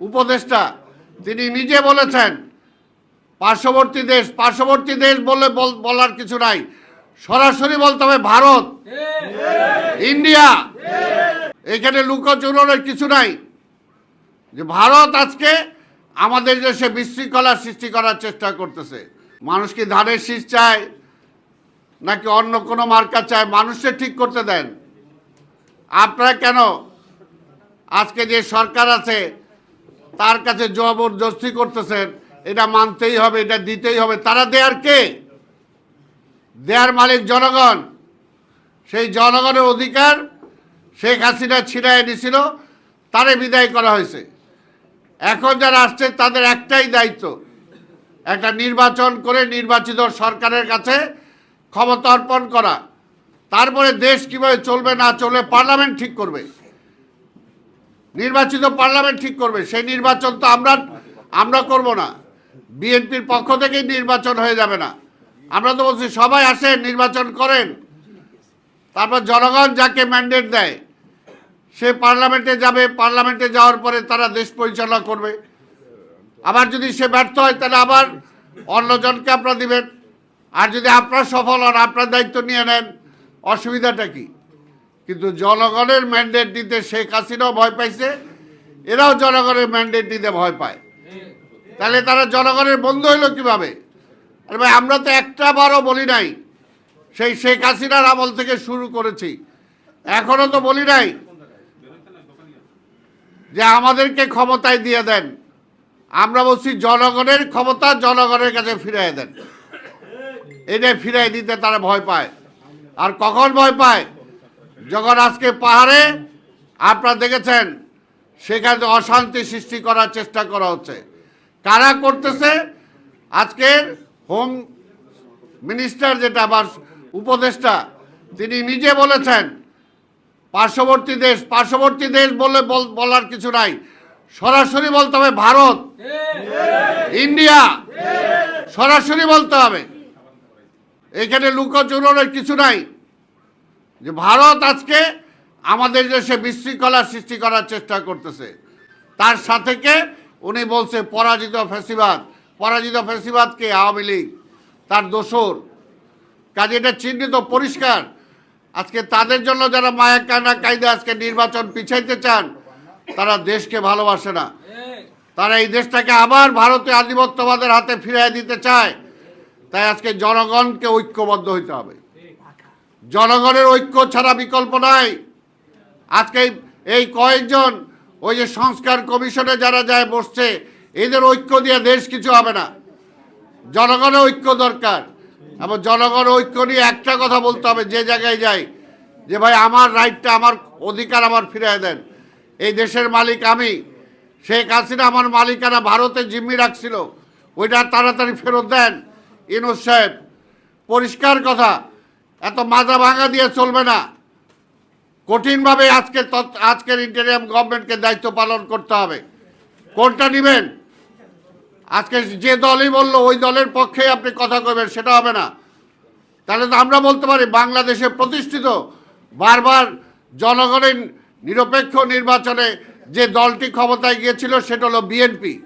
উপদেষ্টা, তিনি নিজে বলেছেন, পার্শ্ববর্তী দেশ পার্শ্ববর্তী দেশ বলে বল- বলার কিছু নাই। সরাসরি বলতে হবে ভারত। ইন্ডিয়া। এখানে লুকোচুরের কিছু নাই। যে ভারত আজকে আমাদের দেশে বিশৃঙ্খলা সৃষ্টি করার চেষ্টা করতেছে। মানুষ কি ধানের শীষ চায়, নাকি অন্য কোনো মার্কা চায়, মানুষকে ঠিক করতে দেন। আপনারা কেন আজকে যে সরকার আছে তার কাছে জবরদস্তি করতেছেন। এটা মানতেই হবে, এটা দিতেই হবে। তারা দেয়ার কে? দেয়ার মালিক জনগণ। সেই জনগণের অধিকার শেখ হাসিনা ছিনায় নিছিল, তারে বিদায় করা হয়েছে। এখন যারা আসছে, তাদের একটাই দায়িত্ব, একটা নির্বাচন করে নির্বাচিত সরকারের কাছে ক্ষমতা অর্পণ করা। তারপরে দেশ কীভাবে চলবে না চলবে, পার্লামেন্ট ঠিক করবে। নির্বাচিত পার্লামেন্ট ঠিক করবে, সেই নির্বাচন তো আমরা আমরা করব না। বিএনপির পক্ষ থেকেই নির্বাচন হয়ে যাবে না। আমরা তো বলছি, সবাই আসেন, নির্বাচন করেন। তারপর জনগণ যাকে ম্যান্ডেট দেয়, সে পার্লামেন্টে যাবে, পার্লামেন্টে যাওয়ার পরে তারা দেশ পরিচালনা করবে। আবার যদি সে ব্যর্থ হয়, তাহলে আবার অন্যজনকে আপনারা দিবেন। আর যদি আপনারা সফল হন, আপনার দায়িত্ব নিয়ে নেন, অসুবিধাটা কি? কিন্তু জনগণের ম্যান্ডেট দিতে শেখ হাসিনাও ভয় পাইছে, এরাও জনগণের ম্যান্ডেট দিতে ভয় পায়। তাহলে তারা জনগণের বন্ধু হইল কীভাবে? আরে ভাই, আমরা তো একটা বারও বলি নাই, সেই শেখ হাসিনার আমল থেকে শুরু করেছি। এখনও তো বলি নাই যে আমাদেরকে ক্ষমতায় দিয়ে দেন। আমরা বলছি জনগণের ক্ষমতা জনগণের কাছে ফিরিয়ে দেন। এটাই ফিরিয়ে দিতে তারা ভয় পায়। আর কখন ভয় পায়? যখন আজকে পাহাড়ে, আপনারা দেখেছেন, সেখানে অশান্তি সৃষ্টি করার চেষ্টা করা হচ্ছে। কারা করতেছে? আজকের হোম মিনিস্টার যেটা, বা উপদেষ্টা, তিনি নিজে বলেছেন, পার্শ্ববর্তী দেশ পার্শ্ববর্তী দেশ বলে বল- বলার কিছু নাই। সরাসরি বলতে হবে ভারত। ইন্ডিয়া। সরাসরি বলতে হবে। এখানে লুকোচুরের কিছু নাই। যে ভারত আজকে আমাদের দেশে বিশৃঙ্খলা সৃষ্টি করার চেষ্টা করতেছে। তার সাথে কে? উনি বলছে পরাজিত ফেসিবাদ। পরাজিত ফেসিবাদকে আওয়ামী লীগ। তার দোসর কাজে এটা চিহ্নিত, পরিষ্কার। আজকে তাদের জন্য যারা মায়া কানা কায়দা আজকে নির্বাচন পিছাইতে চান, তারা দেশকে ভালোবাসে না। তারা এই দেশটাকে আবার ভারতীয় আধিপত্যবাদের হাতে ফিরিয়ে দিতে চায়। তাই আজকে জনগণকে ঐক্যবদ্ধ হইতে হবে। জনগণের ঐক্য ছাড়া বিকল্প নাই। আজকে এই- কয়েকজন ওই যে সংস্কার কমিশনে যারা যায় বসছে, এদের ঐক্য দিয়ে দেশ কিছু হবে না। জনগণের ঐক্য দরকার। এবং জনগণ ঐক্য নিয়ে একটা কথা বলতে হবে, যে জায়গায় যাই, যে ভাই আমার রাইটটা আমার অধিকার আমার ফিরিয়ে দেন। এই দেশের মালিক আমি। শেখ হাসিনা আমার মালিকানা ভারতে জিম্মি রাখছিল। ওইটা তাড়াতাড়ি ফেরত দেন। ইনুস সাহেব, পরিষ্কার কথা। এত মাজা ভাঙা দিয়ে চলবে না। কঠিনভাবে আজকে তৎ- আজকের ইন্টারিয়াম গভর্নমেন্টকে দায়িত্ব পালন করতে হবে। কোনটা নেবেন? আজকে যে দলই বলল, ওই দলের পক্ষে আপনি কথা কবেন সেটা হবে না। তাহলে তো আমরা বলতে পারি, বাংলাদেশে প্রতিষ্ঠিত বারবার জনগণের নিরপেক্ষ নির্বাচনে যে দলটি ক্ষমতায় গিয়েছিল, সেটা হলো বিএনপি।